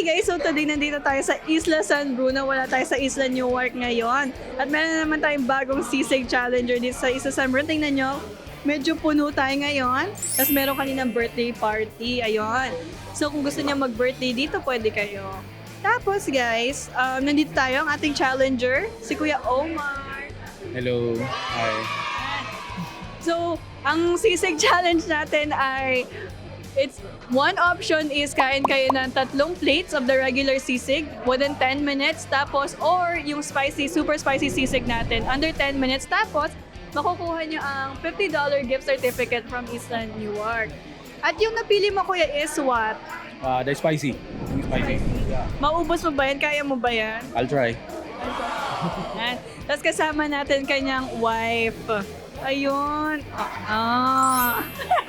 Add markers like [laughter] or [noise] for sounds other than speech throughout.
Okay guys, so today nandito tayo sa Isla San Bruno. Wala tayo sa Isla Newark ngayon. At meron na naman tayong bagong sisig challenger dito sa Isla San Bruno. Tingnan nyo, medyo puno tayo ngayon. Tapos meron kaninang birthday party. Ayun. So kung gusto niya mag-birthday dito, pwede kayo. Tapos guys, um, nandito tayo ang ating challenger, si Kuya Omar. Hello. Hi. So, ang sisig challenge natin ay it's one option is kain kayo ng tatlong plates of the regular sisig within 10 minutes tapos or yung spicy super spicy sisig natin under 10 minutes tapos makukuha nyo ang $50 gift certificate from Isla Newark. At yung napili mo kuya is what? Uh, the spicy. Spicy. Yeah. Maubos mo ba yan? Kaya mo ba yan? I'll try. Yan. Tapos kasama natin kanyang wife. Ayun. Ah.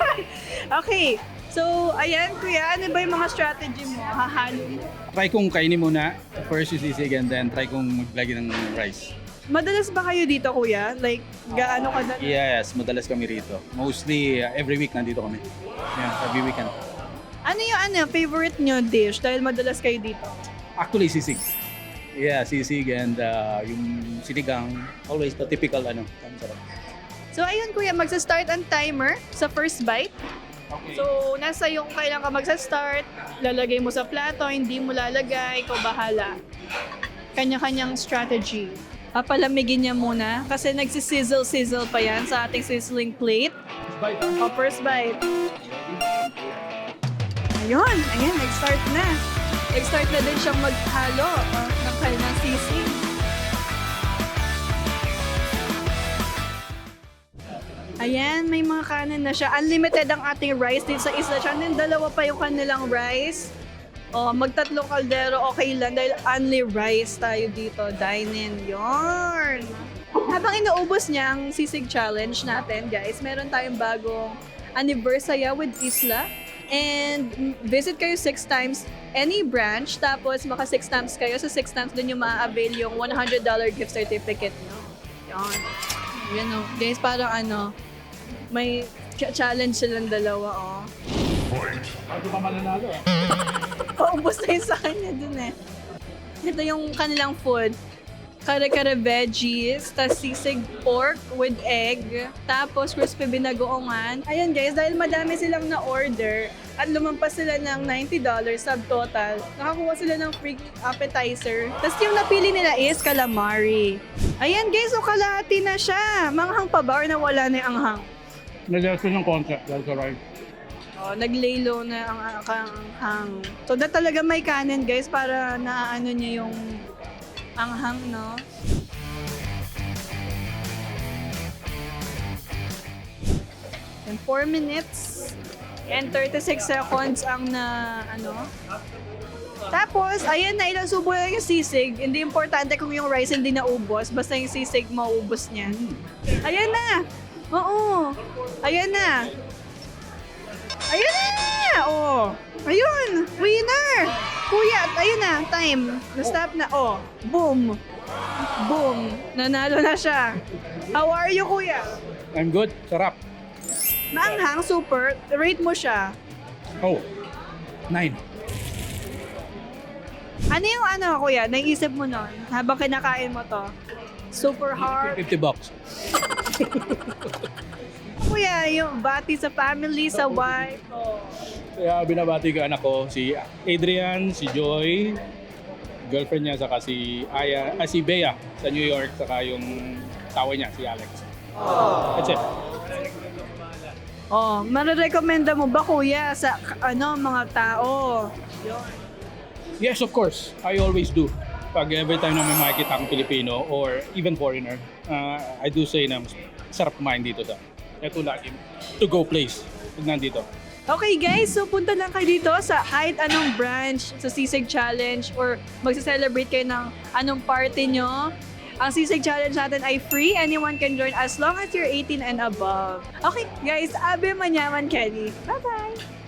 [laughs] okay. So, ayan kuya, ano ba yung mga strategy mo? Hahalo mo? Try kong kainin muna. First yung sisig and then try kong maglagay ng rice. Madalas ba kayo dito kuya? Like, gaano ka na? Yes, madalas kami rito. Mostly uh, every week nandito kami. Yeah, every weekend. Ano yung ano, favorite nyo dish? Dahil madalas kayo dito. Actually, sisig. Yeah, sisig and uh, yung sinigang. Always the typical ano. Ang sarap. So, ayun kuya, magsa-start ang timer sa first bite. Okay. So, nasa yung kailan ka magsa-start, lalagay mo sa plato, hindi mo lalagay, ikaw bahala. Kanya-kanyang strategy. Papalamigin niya muna kasi nagsisizzle-sizzle pa yan sa ating sizzling plate. O, first bite. Ayun, ayun, nag-start na. Nag-start na din siyang maghalo uh, ng kanyang sisig. Ayan, may mga kanin na siya. Unlimited ang ating rice dito sa isla. Siya din dalawa pa yung kanilang rice. Oh, magtatlong kaldero, okay lang dahil only rice tayo dito. Dine-in. Yarn! Habang inuubos niya ang sisig challenge natin, guys, meron tayong bagong anniversary with Isla. And visit kayo six times any branch. Tapos maka six times kayo. Sa six times dun yung ma-avail yung $100 gift certificate nyo. Yan. Yan o. Guys, parang ano, may ch- challenge silang dalawa, oh. Bago pa mananalo ah. [laughs] Paubos na yun sa kanya dun eh. Ito yung kanilang food. Kare-kare veggies, tas sisig pork with egg, tapos crispy binagoongan. Ayun guys, dahil madami silang na-order at lumampas sila ng $90 subtotal, nakakuha sila ng free appetizer. Tapos yung napili nila is calamari. Ayan guys, so kalahati na siya. Manghang pa ba or nawala na yung anghang? Nag-react ng concept. That's alright. Oh, naglay low na ang ang hang. So na talaga may kanin guys para naaano niya yung anghang, no? And 4 minutes and 36 seconds ang na ano. Tapos, ayan na, ilang subo lang yung sisig. Hindi importante kung yung rice hindi naubos, basta yung sisig maubos niya. Ayan na! Oo! Ayan na! Ayun na! Oh! Ayun! Winner! Kuya, ayun na, time. Na-stop na. Oh, boom! Boom! Nanalo na siya. How are you, kuya? I'm good. Sarap. Maanghang, super. Rate mo siya. Oh. Nine. Ano yung ano, kuya, naisip mo nun habang kinakain mo to? Super hard. 50 bucks. [laughs] Kuya, yung bati sa family, sa wife. Kaya binabati ko anak ko, si Adrian, si Joy, girlfriend niya, saka si Aya, ah, si Bea sa New York, saka yung tawa niya, si Alex. That's it. Oh, marirekomenda mo ba, kuya, sa ano, mga tao? Yes, of course. I always do. Pag every time na may makikita akong Pilipino or even foreigner, uh, I do say na sarap kumain dito sa ito lagi to go place pag nandito. Okay guys, so punta lang kayo dito sa kahit anong branch sa Sisig Challenge or magsa-celebrate kayo ng anong party nyo. Ang Sisig Challenge natin ay free. Anyone can join as long as you're 18 and above. Okay guys, Abe Manyaman Kelly. Bye-bye!